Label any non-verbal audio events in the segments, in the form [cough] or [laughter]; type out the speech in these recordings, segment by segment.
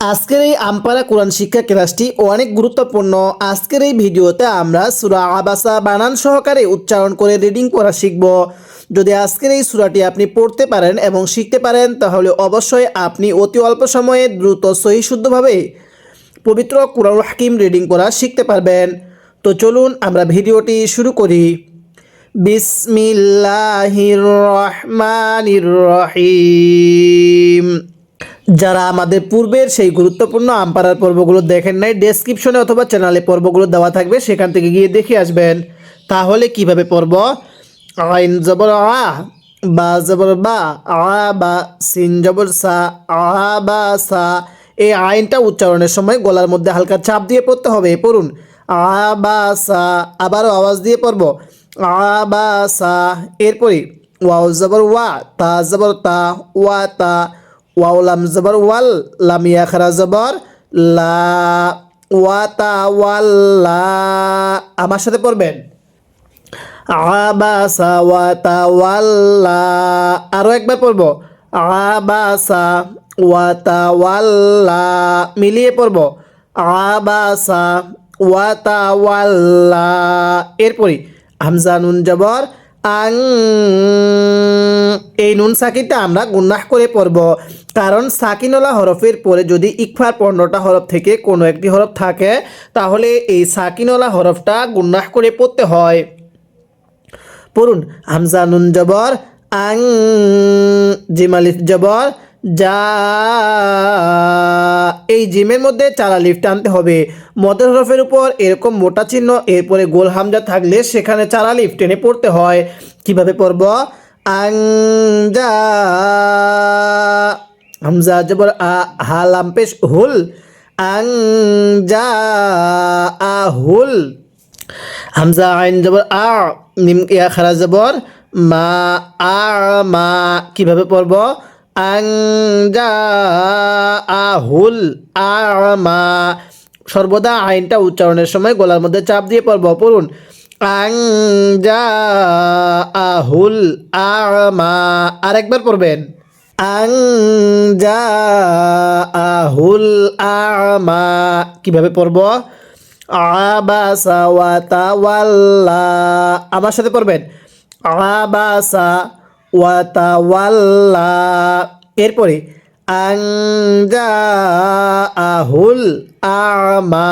আজকের এই আমপারা কোরআন শিক্ষা ক্লাসটি অনেক গুরুত্বপূর্ণ। আজকের এই ভিডিওতে আমরা সুরা আবাসা বানান সহকারে উচ্চারণ করে রিডিং করা শিখব। যদি আজকের এই সুরাটি আপনি পড়তে পারেন এবং শিখতে পারেন, তাহলে অবশ্যই আপনি অতি অল্প সময়ে দ্রুত সহি শুদ্ধভাবে পবিত্র কোরআন হাকিম রিডিং করা শিখতে পারবেন। তো চলুন আমরা ভিডিওটি শুরু করি। বিসমিল্লাহির রহমানির রহিম। যারা আমাদের পূর্বের সেই গুরুত্বপূর্ণ আম্পারার পর্বগুলো দেখেন নাই ডেসক্রিপশনে অথবা চ্যানেলে পর্বগুলো দেওয়া থাকবে, সেখান থেকে গিয়ে দেখে আসবেন। তাহলে কীভাবে পর্ব আইন জবর আ, বা জবর বা, আ, বা, সিন জবর সা, আ, বা, সা, এই আইনটা উচ্চারণের সময় গলার মধ্যে হালকা চাপ দিয়ে পড়তে হবে। পড়ুন, আ, বা, সা, আবারও আওয়াজ দিয়ে পড়ব। আ, বা, সা, এরপরে ওয়াও জবর ওয়া, তা জবর তা, ওয়া, তা ওয়াও লাম জবর, ওয়াল লাম ইয়াখরা জবর, লা ওয়াতা ওয়াল্লা আমার সাথে পড়বেন? আবাসা ওয়াতা ওয়াল্লা আরও একবার পড়ব। আবাসা ওয়াতা ওয়াল্লা মিলিয়ে পড়ব। আবাসা ওয়াতা ওয়াল্লা এরপরে হামজা নুন জবর আং। এই নুন সাকিটা আমরা গুন্নাহ করে পড়ব। কারণ সাকিনলা হরফের পরে যদি ইকফার পনেরোটা হরফ থেকে কোনো একটি হরফ থাকে, তাহলে এই সাকিনলা হরফটা গুন্নাহ করে পড়তে হয়। পড়ুন, হামজা নুন জবর, আং জিমালিফ জবর যা। এই জিমের মধ্যে চারা আলিফ টানতে হবে। মদের হরফের উপর এরকম মোটা চিহ্ন, এরপরে গোল হামজা থাকলে সেখানে চারা আলিফ টেনে পড়তে হয়। কীভাবে পড়ব? আং যা হামজা জবর আ হালাম পেশ, হুল। আং যা আহুল হামজা আইন জবর আ নিম ইয়া, খারা জবর মা, আ, মা। কীভাবে পড়ব? আহুল আ মা সর্বদা আইনটা উচ্চারণের সময় গলার মধ্যে চাপ দিয়ে পড়ব, পড়ুন। আং যা আহুল আ মা আরেকবার পড়বেন। আং যা আহুল আ মা কীভাবে পড়ব? আবাসা ওয়া তাওয়াল্লা। আমার সাথে পড়বেন। আবাসা ওয়া তাওয়াল্লা এরপরে আং যা আহুল আমা।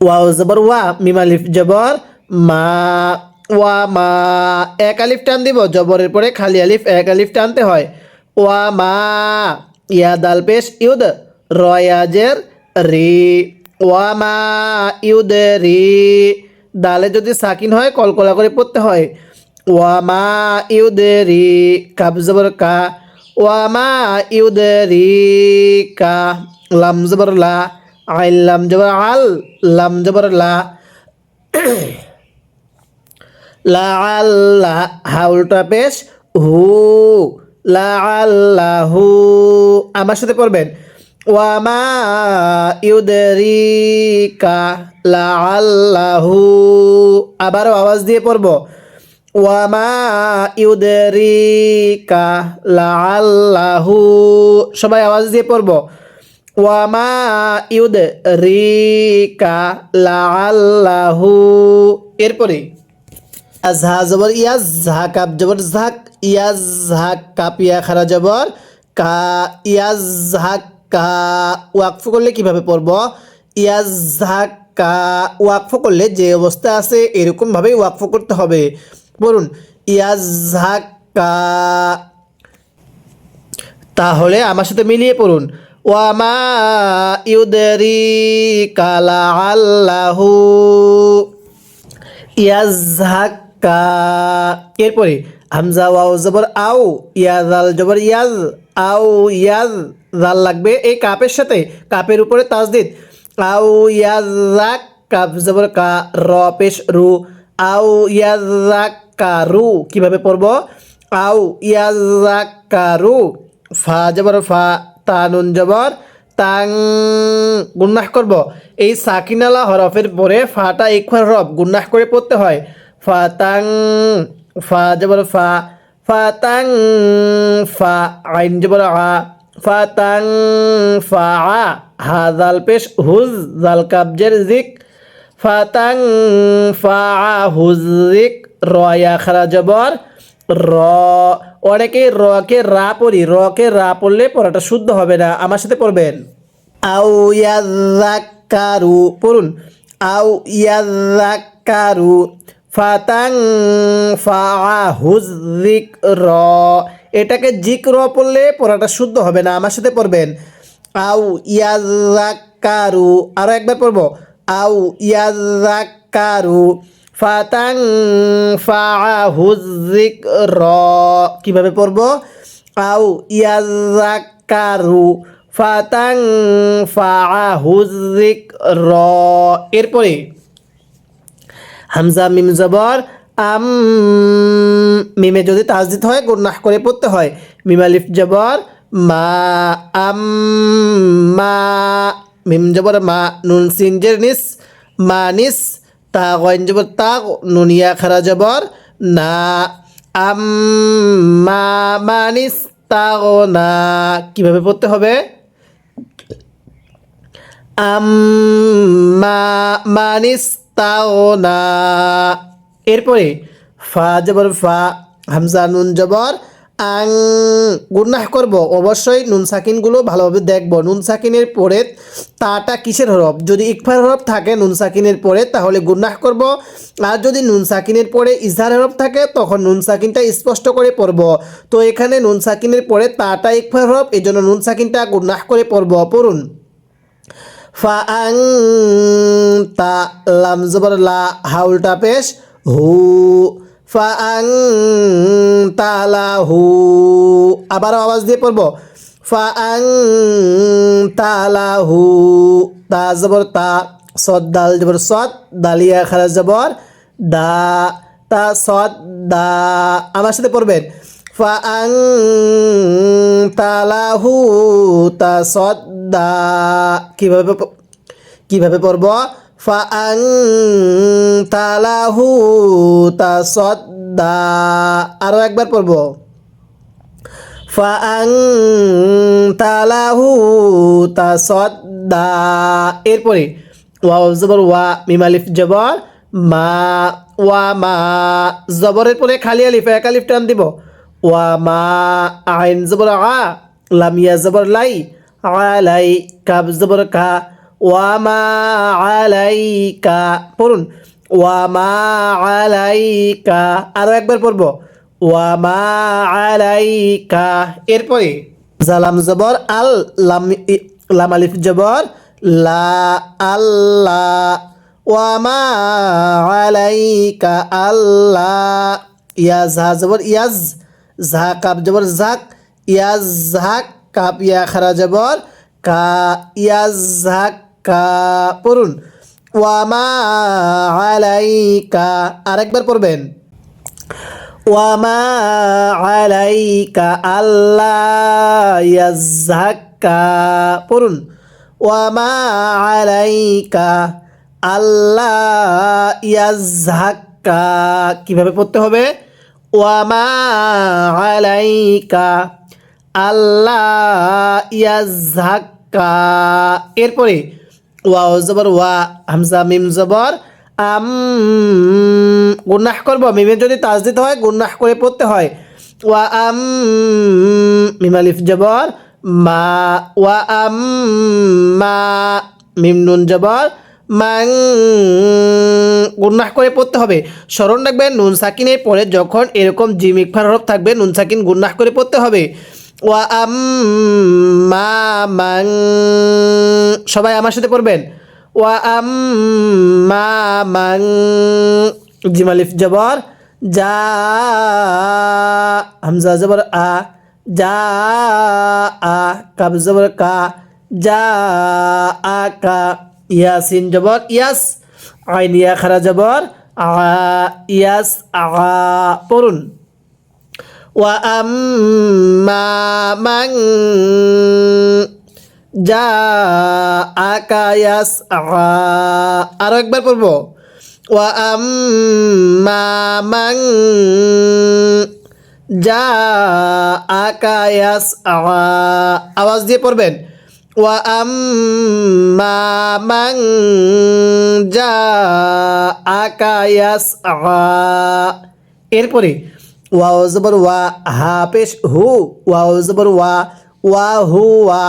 ওয়াও, জবর, ওয়া, মিম, আলিফ, জবর, মা। ওয়া, মা। এক আলিফ টান দিব, জবরের পরে খালি আলিফ, এক আলিফ টানতে হয়। ওয়া, মা। ইয়া, দাল, পেশ, ইউদ, রয়াজের রি। ওয়া, মা, ইউদ, রি। দালে যদি সাকিন হয়, কলকলা করে পড়তে হয়। ওয়া মা ইউদ রি কাব জবর কা। ওয়া মা ইউদ রি কা। লাম জবর লা। আইন লাম জবর আল। লাম জবর লা। [clears throat] লা আল্লাহ হাউলটা পেশ। হু। লা আল্লাহু আমার সাথে পড়বেন ওয়ামা ইউদরিকা লা আল্লাহু আবারও আওয়াজ দিয়ে পড়ব। ওয়ামা ইউদরিকা লা আল্লাহু সবাই আওয়াজ দিয়ে পড়ব। ওয়ামা ইউদ রিকা লা আল্লাহু এরপরে, আজহা জবর ইয়াজ ঝা কাপ জবর ঝাক, ইয়াজ ঝাক কাপিয়া খারা জবর কা, ইয়াজ ঝাক কা। ওয়াকফ করলে কীভাবে পড়ব? ইয়াজ ঝাক কা, ওয়াকফ করলে যে অবস্থা আছে এরকম ভাবে ওয়াকফ করতে হবে। বলুন ইয়াজ কা তাহলে আমার সাথে মিলিয়ে পড়ুন। ওয়ামা ইউদরি কালা আল্লাহু ইয়াজহাক্কা এরপরে হামজা, ওয়াও জবর আও ইয়াজাল জবর ইয়াজ, আও ইয়াজ জাল লাগবে এই কাপের সাথে, কাপের উপরে তাজদিদ। আও ইয়াজাক কাপ জবর কা, র পেশ রু। আও ইয়াজাক্কা রু কীভাবে পড়ব? আউ ইয়াজাক্কা রু ফা জবর, ফা তানুন জবর, তাং, গুন্নাহ করব। এই সাকিনালা হরফের পরে ফাটা একবার হরফ গুন্নাহ করে পড়তে হয়। ফা তাং, ফা জবর, ফা ফা তাং, ফা আইন জবর, আ ফাতাং ফা, আ, হা, জাল পেশ, হুজ, জাল কাবজের জিক। ফাতাং ফা, আ হুজিক রয়া খারা জবর, র অনেকে রকে রা পড়ি, রকে রা পড়লে পড়াটা শুদ্ধ হবে না। আমার সাথে পড়বেন। আউ ইয়াযাক্কারু, পড়ুন। আউ ইয়াযাক্কারু, ফাতাং ফাহুজিক র এটাকে জিক র পড়লে পড়াটা শুদ্ধ হবে না। আমার সাথে পড়বেন। আউ ইয়াযাক্কারু, আরও একবার পড়ব। আউ ইয়াযাক্কারু ফাতাং ফাহুজিক র কীভাবে পড়ব? আউ ইয়াযাক্কারু ফাতাং ফাহুজিক র এরপরে হামজা মিম জবর, আম মিমে যদি তাজদিদ হয় গুন্নাহ করে পড়তে হয়। মিম আলিফ জবর, মা, আম, মা, মিম জবর, মা, নুন সিনজের নিস, মা, নিস তা গয়েন জবর, তা নুনিয়া খারা জবর, না। আম মা মানিস না কীভাবে পড়তে হবে? আম্মা মানিস্তাওনা এরপরে ফা জবর, ফা, হামজা, নুন জবর আং গুন্নাহ করব। অবশ্যই নুন সাকিনগুলো ভালোভাবে দেখব। নুন সাকিনের পরে তাটা কিসের হরফ? যদি ইকফার হরফ থাকে নুন সাকিনের পরে, তাহলে গুন্নাহ করব। আর যদি নুন সাকিনের পরে ইজহার হরফ থাকে, তখন নুন সাকিনটা স্পষ্ট করে পড়ব। তো এখানে নুন সাকিনের পরে তাটা ইকফার হরফ এই জন্য নুন সাকিনটা গুন্নাহ করে পড়ব। পড়ুন। ফাআং তা লাম জবর লা হাউলটা পেশ হু ফাআং তালা হু আবারও আওয়াজ দিয়ে পড়ব। ফাআং তালা হু তা জবর তা, সদ দাল জবর সদ, দালিয়া খারা জবর দা, তা সদ দা। আমার সাথে পড়বেন। তালাহু তা সদ্দা কীভাবে প- কীভাবে পড়ব? ফাআং তালাহু তা সদ্দা আরও একবার পড়ব। ফাআং তালাহু তা সদ্দা এরপরে ওয়া জবর, ওয়া মিমালিফ জবর, মা, ওয়া, মা। জবরের পরে খালি আলিফ, এক আলিফ টান দিব। ওয়া, মা, আইন জবর, আ। লামিয়া জবর, লাই আলাই কাব জবর, কা। ওয়া মা আলাইকা, পড়ুন ওয়া মা আলাইকা, আরও একবার পড়ব ওয়া মা আলাইকা, এরপরে জালাম জবর, আল লাম লাম জবর, লা আল্লাহ ওয়া মা আলাইকা আল্লাহ ইয়াজ হা জবর, ইয়াজ, ঝা কাপ জবর, ঝাক, ইয়াজ, ঝাক, কাপ, ইয়া, খারা জবর, কা, ইয়াজ, ঝাক পড়ুন। ওয়ামা আরেকবার পড়বেন। ওয়ামা আল্লাহ পড়ুন। ওয়ামা আল্লাহ কীভাবে পড়তে হবে? ওয়ামা আলাইকা আল্লাহ ইয়াজ্জাক্কা এরপরে ওয়াও জবর, ওয়া, হামজা, মিম জবর, আম গুন্নাহ করব। মিমে যদি তাজ দিতে হয় গুন্নাহ করে পড়তে হয়। ওয়া, আম, মিম আলিফ জবর, মা, ওয়া, আম, মা, মিম নুন জবর, মাং গুন্নাহ করে পড়তে হবে। স্মরণ রাখবেন, নুন সাকিনের পরে যখন এরকম জিম ইকফার হরফ থাকবে, নুন সাকিন গুন্নাহ করে পড়তে হবে। ওয়া সবাই আমার সাথে পড়বেন। ওয়া জিমালিফ জবর যা হামজা জবর, আ যা আ, কাব জবর, কা যা আ, কা, ইয়াসিন জবর, ইয়াস, আইন ইয়া খারা জবর, আ, ইয়াস, আ, পড়ুন। وأما من جاءك يسعى আরো একবার পড়বো وأما من যা আকায়াস আওয়াজ দিয়ে পড়বেন ওয়া আম্মা মান যা আকায়াস এরপরে wow জবর ওয়া, হা পেশ হু, ওয়াও জবর ওয়া ওয়া হু ওয়া।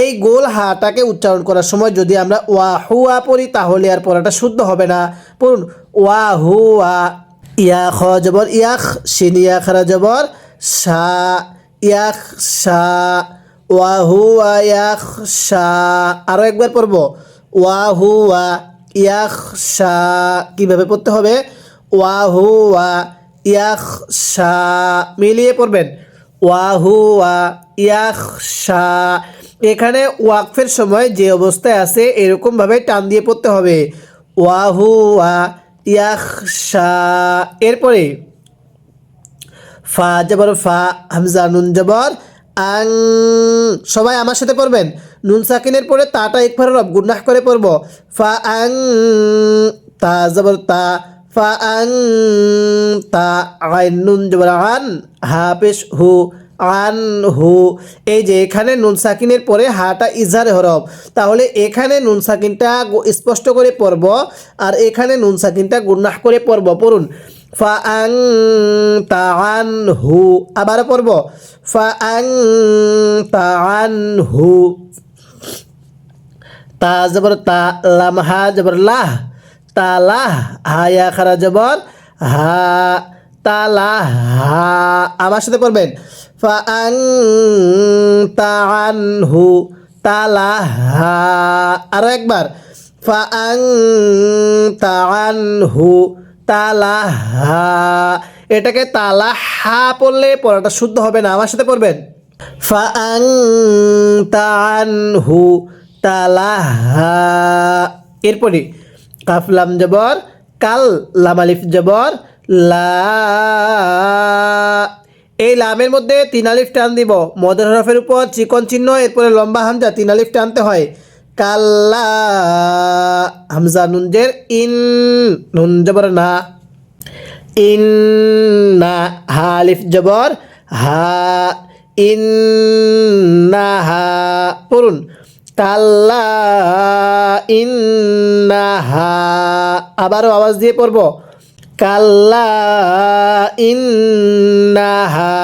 এই গোল হাটাকে উচ্চারণ করার সময় যদি আমরা ওয়া হুয়া পড়ি, তাহলে আর পড়াটা শুদ্ধ হবে না। পড়ুন, ওয়া হুয়া ইয়া খ জবর ইয়াখ সিন ইয়া খারা জবর সা ইয়াখ সা ওয়া হুয়া ইয়াখ সা আরও একবার পড়ব, ওয়া হুয়া ইয়াখ সা কীভাবে পড়তে হবে? ওয়া হুয়া ইয়াখ সা মিলিয়ে পড়বেন। ওয়া হুয়া ইয়াখ সা এখানে ওয়াকফের সময় যে অবস্থায় আছে এরকমভাবে টান দিয়ে পড়তে হবে। ওয়াহু ওয়া ইয়াখশা। এরপরে ফা জবর, ফা, হামজা, নুন জবর, আং, সবাই আমার সাথে পড়বেন। নুন সাকিনের পরে তাটা একবার রব গুন্নাহ করে পড়ব। ফা, আং, তা জবর, তা ফা আং তা আইন নুন জবর আন হা পেশ হু আন হু এই যে এখানে নুন সাকিনের পরে হাটা ইজহার হরফ। তাহলে এখানে নুন সাকিনটা স্পষ্ট করে পড়ব আর এখানে নুন সাকিনটা গুন্নাহ করে পড়ব। পড়ুন। ফা আং তা আন হু আবার পড়ব। ফা আং তা আন হু তা জবর তা লাম হা জবর লাহ। তালাহ হায়া খারা, জবর, হা, তালাহ, হা, আমার সাথে পড়বেন। ফা আং তাআনহু তালাহা আরও একবার। ফা আং তাআনহু তালাহা এটাকে তালাহা পড়লে পড়াটা শুদ্ধ হবে না। আমার সাথে পড়বেন। ফা আং তাআনহু তালাহা এরপরে কাফলাম জবর, কাল লামালিফ জবর, লা। এই লামের মধ্যে তিন আলিফ টান দিব। মদের হরফের উপর চিকন চিহ্ন, এরপরে লম্বা হামজা, তিন আলিফ টানতে হয়। কাল্লা। হামজা নুনজের ইন। নুন জবর না। ইন না। হা আলিফ জবর, হা। ইন না, হা। পড়ুন। কাল্লা ইন্নাহা। আবারও আওয়াজ দিয়ে পড়ব। কাল্লা ইন্নাহা।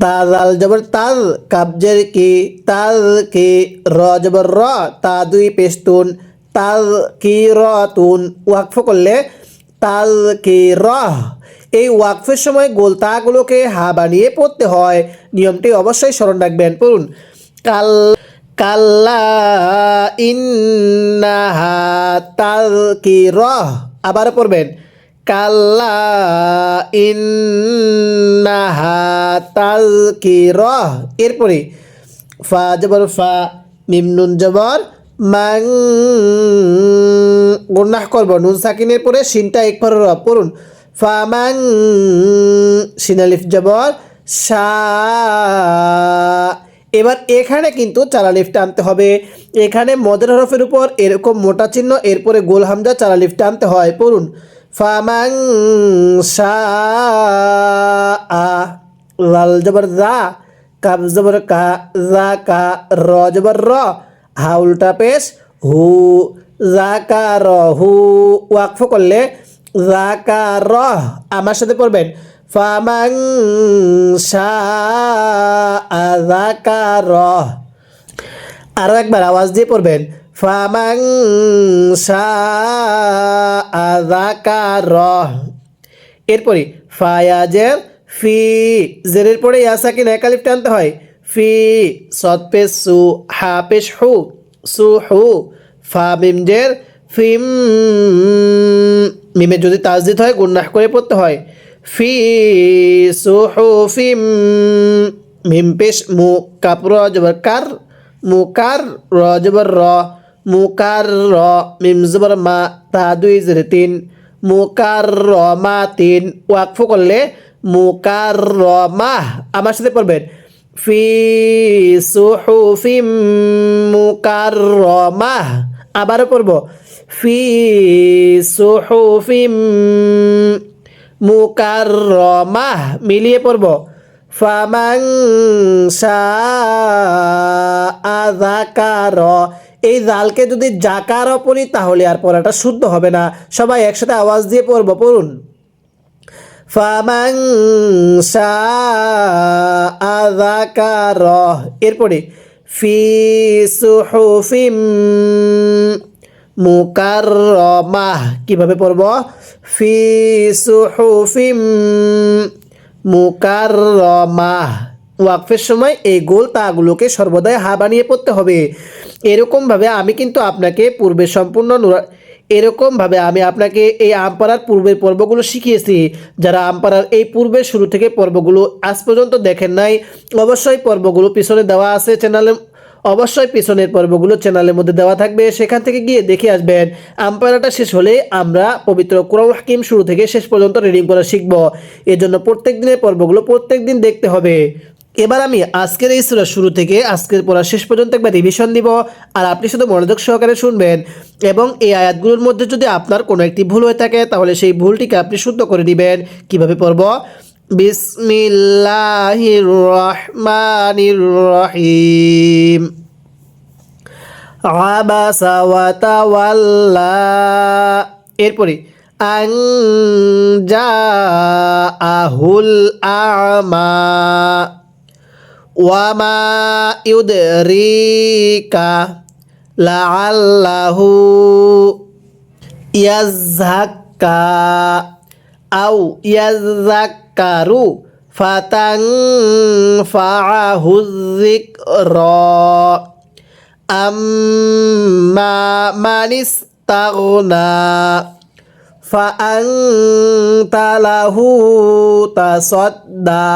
তাজাল জবর তাজ কাবজের কি? তাজ কি? র জবর র, তা দুই পেস্তুন। তাজ কি? র, তুন। ওয়াকফ করলে তাজ কি? র। এই ওয়াকফের সময় গোলতাগুলোকে হা বানিয়ে পড়তে হয়। নিয়মটি অবশ্যই স্মরণ রাখবেন। পড়ুন। কাল কাল্লা ইন্নাহা তাযকিরাহ আবার পড়বেন। কাল্লা ইন্নাহা তাযকিরাহ এরপরে ফা জবর ফা, মিম নুন জবর, মাং গুন্নাহ করব। নুন সাকিনের পরে সিনটা এক ফর পড়ুন। ফা মাং সিনালিফ জবর সা এবার এখানে কিন্তু চারা লিফট আনতে হবে। এখানে মদের হরফের উপর এরকম মোটা চিহ্ন, এরপরে গোল হামজা চারা লিফট আনতে হয়। পড়ুন। ফামাং আ লাল জবর দা কাব জবর কা জা কা, র জবর র হা উল্টা পেশ, হু জা কা, র, হু, ওয়াকফ করলে জা কা, র, আমার সাথে পড়বেন। ফামাং শাহ আরও একবার আওয়াজ দিয়ে পড়বেন। ফামাং শাহ এরপরে ফায়াজের ফি জেরের পরে ইয়াসাকিন একালিফ টানতে হয়। ফি, সৎ পেশ, সু, হা পেশ, হু, সু, হু, ফা মিমজের ফিম, মিমে যদি তাজদিদ হয় গুন্নাহ করে পড়তে হয়। ফি সুহুফিম মিম পেশ মু কাপ র জবর কার মুকার র জবর র মুকার র মিম জবর মা, তা দুই জের তিন মুকার র মা তিন, ওয়াকফ করলে মুকার র মা, আমার সাথে পড়বেন। ফি সুহুফিম মুকার র মা, আবারও পড়ব। ফি সুহুফিম মুকাররমাহ, মিলিয়ে পড়ব। ফামাং আজাকার এই জালকে যদি জাকার পড়ি, তাহলে আর পড়াটা শুদ্ধ হবে না। সবাই একসাথে আওয়াজ দিয়ে পড়ব, পড়ুন। ফামাং আজাকার এরপরে, ফি সুহুফিম মুকাররমাহ। কীভাবে পড়ব? ফি সুহুফিম মুকাররমাহ। ওয়াকফের সময় এই গোল তাগুলোকে সর্বদাই হা বানিয়ে পড়তে হবে। এরকমভাবে আমি কিন্তু আপনাকে পূর্বে সম্পূর্ণ এরকমভাবে আমি আপনাকে এই আমপাড়ার পূর্বের পর্বগুলো শিখিয়েছি। যারা আমপাড়ার এই পূর্বের শুরু থেকে পর্বগুলো আজ পর্যন্ত দেখেন নাই, অবশ্যই পর্বগুলো পিছনে দেওয়া আছে চ্যানেলে অবশ্যই পিছনের পর্বগুলো চ্যানেলের মধ্যে দেওয়া থাকবে। সেখান থেকে গিয়ে দেখে আসবেন, আম্পায়ারাটা শেষ হলে আমরা পবিত্র কোরআন হাকিম শুরু থেকে শেষ পর্যন্ত রিডিং করা শিখব। এর জন্য প্রত্যেক দিনের পর্বগুলো প্রত্যেক দিন দেখতে হবে। এবার আমি আজকের এই সুরা শুরু থেকে আজকের পড়া শেষ পর্যন্ত একবার রিভিশন দিব আর আপনি শুধু মনোযোগ সহকারে শুনবেন এবং এই আয়াতগুলোর মধ্যে যদি আপনার কোনো একটি ভুল হয়ে থাকে, তাহলে সেই ভুলটিকে আপনি শুদ্ধ করে দিবেন কীভাবে পড়ব? বিসমিল্লাহির রহমানির রহিম আবাসা ওয়া তাওয়াল্লা এরপরে আং জাআহুল আমা ওয়ামা ইউদরিকা লাআল্লাহু ইয়াজ্জাক্কা আও karu fatang fa'ahuzik ro amma manis tauna fa anta lahu tasadda.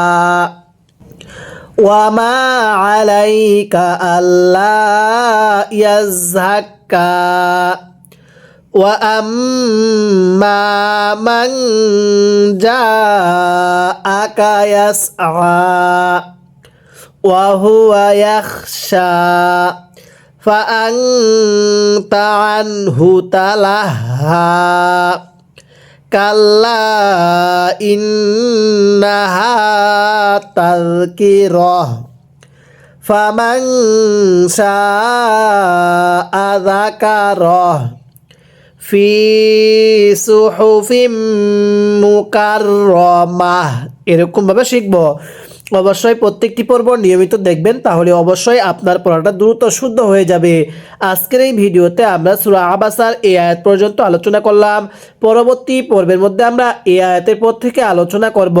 Wa ma 'alaika alla yazhakka. وأما من جاءك يسعى وهو يخشى فأنت عنه تلهى كلا إنها تذكرة فمن شاء ذكره ফি সুহুফিম মুকাররমাহ। এরকমভাবে শিখব। অবশ্যই প্রত্যেকটি পর্ব নিয়মিত দেখবেন, তাহলে অবশ্যই আপনার পড়াটা দ্রুত শুদ্ধ হয়ে যাবে। আজকের এই ভিডিওতে আমরা সুরা আবাসার এ আয়াত পর্যন্ত আলোচনা করলাম। পরবর্তী পর্বের মধ্যে আমরা এ আয়াতের পর থেকে আলোচনা করব।